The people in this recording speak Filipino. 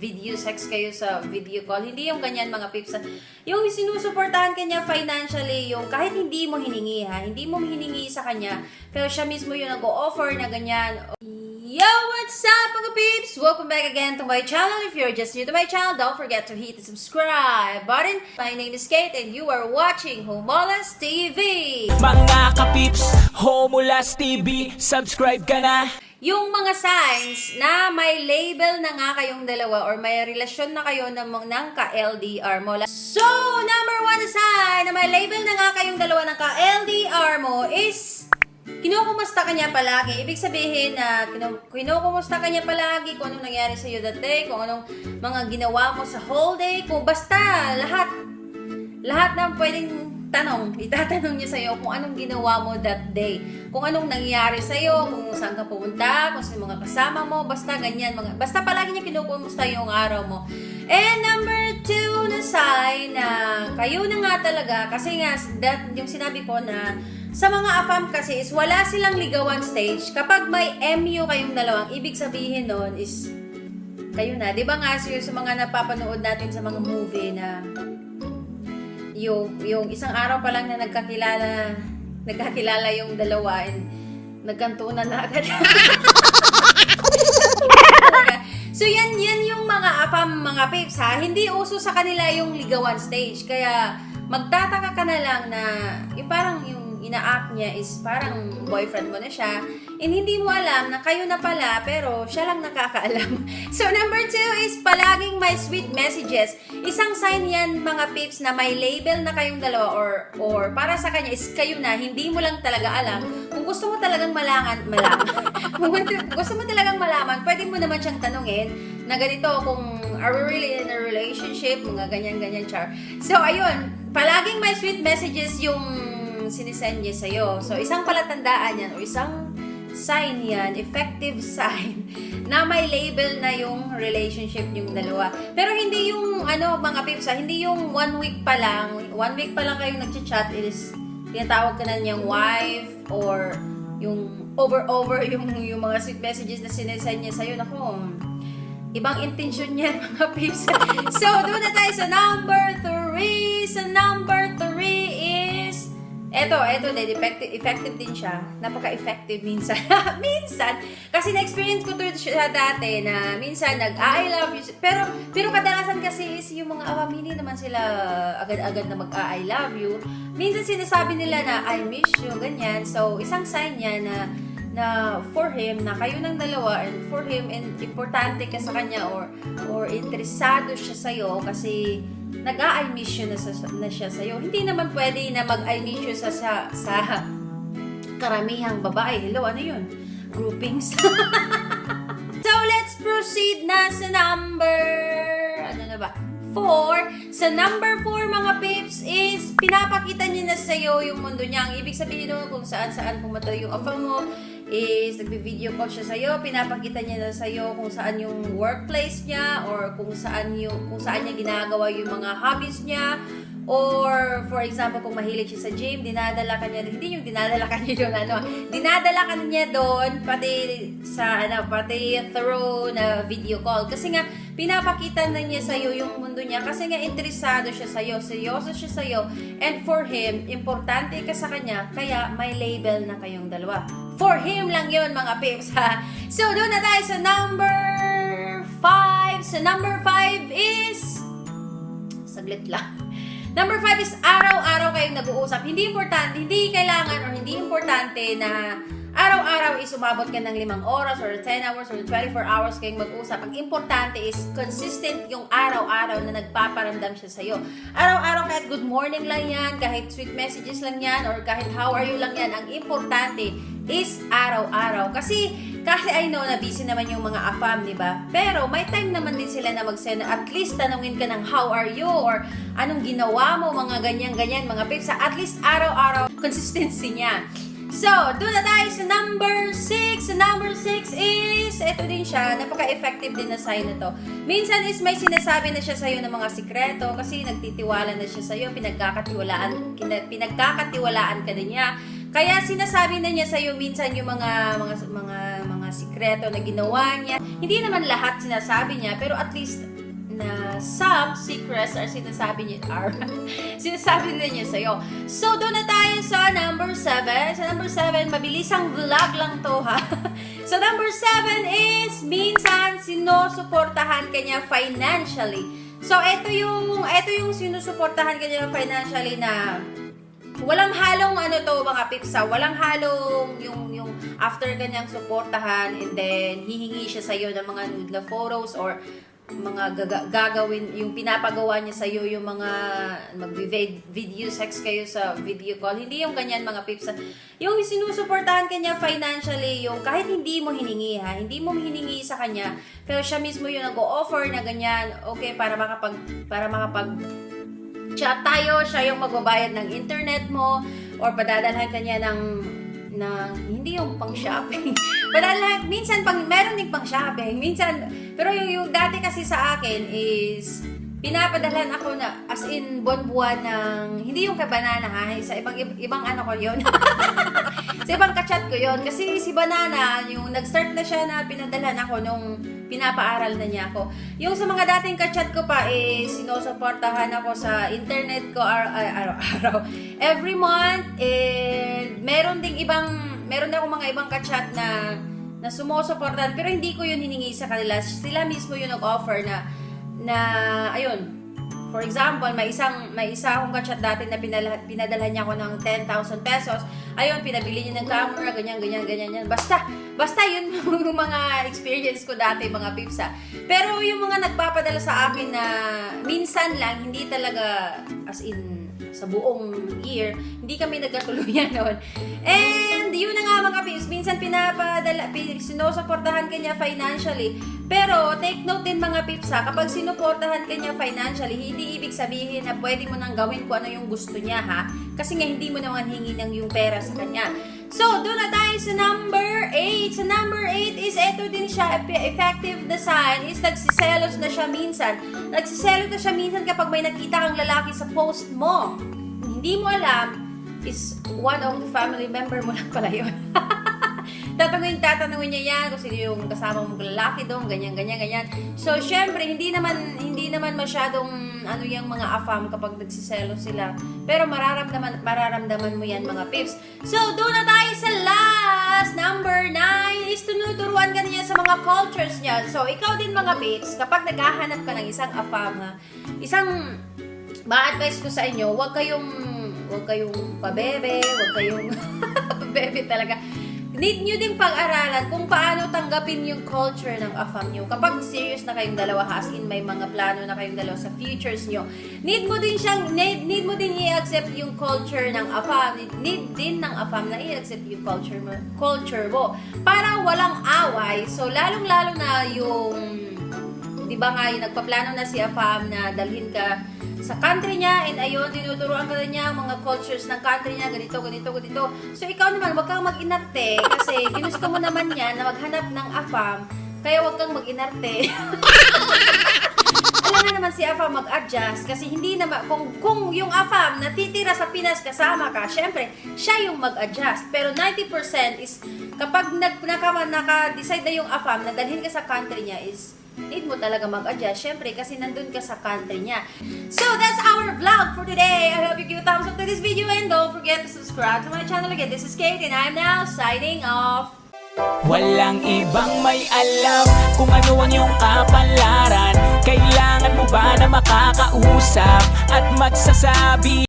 video sex kayo sa video call. Hindi yung ganyan mga pips. Yung sinusuportahan kanya financially, yung kahit hindi mo hiningi ha, hindi mo hiningi sa kanya, pero siya mismo yung nag-o-offer na ganyan. Yo, what's up mga peeps? Welcome back again to my channel. If you're just new to my channel, don't forget to hit the subscribe button. My name is Kate and you are watching Homolas TV. Mga kapips, Homulas TV, subscribe ka na! Yung mga signs na may label na nga kayong dalawa or may relasyon na kayo ng, ng ka-LDR mo. So, number one sign na may label na nga kayong dalawa ng ka-LDR mo is kinukumusta ka niya palagi. Ibig sabihin na kinu- kinukumusta ka niya palagi kung anong nangyari sa'yo that day, kung anong mga ginawa mo sa whole day, kung basta lahat lahat ng pwedeng tanong, itatanong niya sa'yo kung anong ginawa mo that day. Kung anong nangyari sa'yo, kung saan ka pumunta, kung saan mga kasama mo, basta ganyan. Mga, basta palagi niya kinukumusta yung araw mo. And number two na sign na kayo na nga talaga, kasi nga, that, yung sinabi ko na sa mga AFAM kasi is wala silang ligawan stage. Kapag may MU kayong dalawang, ibig sabihin nun is kayo na. Di ba nga, yung sa mga napapanood natin sa mga movie na yung, yung isang araw pa lang na nagkakilala, nagkakilala yung dalawa and nagkantunan na agad. So yan, yan yung mga apam, mga pips ha. Hindi uso sa kanila yung ligawan stage. Kaya magtataka ka na lang na yung parang yung ina-act niya is parang boyfriend mo na siya and hindi mo alam na kayo na pala pero siya lang nakakaalam. So number two is palaging may sweet messages. Isang sign yan mga pips na may label na kayong dalawa or or para sa kanya is kayo na hindi mo lang talaga alam. Kung gusto mo talagang malangan, malaman. Kung gusto mo talagang malaman, pwede mo naman siyang tanungin na ganito kung are we really in a relationship, mga ganyan-ganyan char. So ayun, palaging may sweet messages yung sinisend niya sa'yo. So, isang palatandaan yan o isang sign yan, effective sign, na may label na yung relationship yung dalawa. Pero hindi yung, ano, mga pips, ah, hindi yung one week pa lang, one week pa lang kayong nagchat-chat is, tinatawag ka na niyang wife, or yung over-over yung, yung mga sweet messages na sinesend niya sa'yo. Naku, ibang intention niyan, mga pips. so, doon na tayo sa number 3. Sa number 3 is, Eto, eto din, effective, effective din siya. Napaka-effective minsan. minsan. Kasi na-experience ko to siya dati na minsan nag-I love you. Pero, pero kadalasan kasi is yung mga awam, hindi naman sila agad-agad na mag-I love you. Minsan sinasabi nila na I miss you, ganyan. So, isang sign niya na na for him, na kayo ng dalawa, and for him, and importante ka sa kanya, or, or interesado siya sa'yo, kasi nag-I miss you na, sa, na siya sa'yo. Hindi naman pwede na mag-I miss you sa, sa, sa karamihang babae. Hello, ano yun? Groupings. so, let's proceed na sa number, ano na ba? 4. Sa number 4, mga pips, is pinapakita niya na sa'yo yung mundo niya. Ang ibig sabihin nun, kung saan-saan pumunta yung afa mo, is nagbi-video call siya sa'yo, pinapakita niya na sa'yo kung saan yung workplace niya, or kung saan, yung, kung saan niya ginagawa yung mga hobbies niya, Or, for example, kung mahilig siya sa gym, dinadala ka niya, hindi yung dinadala ka niya yung ano, dinadala ka niya doon, pati sa, ano, pati through na video call. Kasi nga, pinapakita na niya sa'yo yung mundo niya, kasi nga, interesado siya sa'yo, seryoso siya sa'yo, and for him, importante ka sa kanya, kaya may label na kayong dalawa. For him lang yon mga pips, ha? So, doon na tayo sa number 5. Sa number 5 is, saglit lang. Number five is araw-araw kayong nag-uusap. Hindi importante, hindi kailangan or hindi importante na araw-araw is umabot ka ng limang oras or 10 hours or 24 hours kayong mag-usap. Ang importante is consistent yung araw-araw na nagpaparamdam siya sa'yo. Araw-araw kahit good morning lang yan, kahit sweet messages lang yan, or kahit how are you lang yan. Ang importante is araw-araw. Kasi, kasi I know na busy naman yung mga afam, di ba? Pero may time naman din sila na mag-send, at least tanungin ka ng how are you, or anong ginawa mo, mga ganyan-ganyan, mga pips. At least araw-araw, consistency niya. So, doon na tayo sa number 6. Sa number 6 is, ito din siya, napaka-effective din na sign na to. Minsan is may sinasabi na siya sa'yo ng mga sikreto kasi nagtitiwala na siya sa'yo, pinagkakatiwalaan, pinagkakatiwalaan ka din niya. Kaya sinasabi na niya sa'yo minsan yung mga, mga, mga, mga sikreto na ginawa niya. Hindi naman lahat sinasabi niya, pero at least na some secrets are sinasabi niya are sinasabi nila niya sa'yo. So, doon na tayo sa number 7. Sa number 7, mabilisang vlog lang to ha. so, number 7 is minsan sinusuportahan kanya financially. So, ito yung, ito yung sinusuportahan kanya financially na walang halong ano to mga pipsa, walang halong yung yung after kanyang suportahan and then hihingi siya sa ng mga nude na photos or mga gaga- gagawin yung pinapagawa niya sa iyo yung mga mag-video sex kayo sa video call. Hindi yung ganyan mga pipsa yung sinusuportahan kanya financially yung kahit hindi mo hiningi ha hindi mo hiningi sa kanya pero siya mismo yung nag-o-offer na ganyan okay para makapag para makapag chat tayo, siya yung magbabayad ng internet mo or padadalhan kanya ng ng hindi yung pang shopping. padadalhan minsan pang meron ding pang shopping, minsan pero yung, yung dati kasi sa akin is pinapadalhan ako na as in buwan-buwan ng hindi yung kay banana ha, sa ibang ibang ano ko yon. sa ibang kachat ko yon kasi si banana yung nag-start na siya na pinadalhan ako nung pinapaaral na niya ako. Yung sa mga dating kachat ko pa is sinusuportahan ako sa internet ko ar- ar- araw-araw. Every month and meron ding ibang meron din ako mga ibang kachat na na sumusuportahan pero hindi ko yun hiningi sa kanila. Sila mismo yung nag-offer na na ayun For example, may isang may isa akong kachat dati na pinala, pinadalhan niya ako ng 10,000 pesos. Ayun, pinabili niya ng camera, ganyan, ganyan, ganyan, yan. Basta, basta yun yung mga experience ko dati, mga pipsa. Pero yung mga nagpapadala sa akin na minsan lang, hindi talaga as in sa buong year, hindi kami nagkatuluyan noon. And yun na nga mga pips, minsan pinapadala, pin- sinusuportahan kanya financially. Pero take note din mga pips ha, kapag sinuportahan kanya financially, hindi ibig sabihin na pwede mo nang gawin kung ano yung gusto niya ha. Kasi nga hindi mo naman hingi ng yung pera sa kanya. So, doon na tayo sa number 8. Sa number 8 is eto din siya, eff- effective na sign is nagsiselos na siya minsan. Nagsiselos na siya minsan kapag may nakita kang lalaki sa post mo. Hindi mo alam, is one of the family member mo lang pala yun. tatanungin, tatanungin niya yan kung sino yung kasama mong lalaki doon, ganyan, ganyan, ganyan. So, syempre, hindi naman, hindi naman masyadong, ano yung mga afam kapag nagsiselo sila. Pero mararamdaman, mararamdaman mo yan, mga pips. So, doon na tayo sa last, number 9, is tinuturuan ka niya sa mga cultures niya. So, ikaw din, mga pips, kapag naghahanap ka ng isang afam, isang, ma-advise ko sa inyo, huwag kayong, huwag kayong pabebe, huwag kayong, pabebe talaga need nyo ding pag-aralan kung paano tanggapin yung culture ng AFAM nyo. Kapag serious na kayong dalawa, as in may mga plano na kayong dalawa sa futures nyo, need mo din siyang, need, need mo din i-accept yung culture ng AFAM. Need, need din ng AFAM na i-accept yung culture mo, culture mo. Para walang away. So, lalong-lalo na yung, di ba nga, yung nagpaplano na si AFAM na dalhin ka sa country niya and ayun, tinuturuan ka niya ang mga cultures ng country niya, ganito, ganito, ganito. So, ikaw naman, wag kang mag-inarte kasi ginusto mo naman yan na maghanap ng afam, kaya wag kang mag-inarte. Alam na naman si Afam mag-adjust kasi hindi naman, kung, kung yung Afam natitira sa Pinas kasama ka, syempre, siya yung mag-adjust. Pero 90% is, kapag nag, naka, naka-decide na yung Afam na dalhin ka sa country niya is, need mo talaga mag-adjust. Syempre, kasi nandun ka sa country niya. So, that's our vlog for today. I hope you give a thumbs up to this video and don't forget to subscribe to my channel again. This is Kate and I'm now signing off. Walang ibang may alam kung ano ang iyong kapalaran Kailangan mo ba na makakausap at magsasabi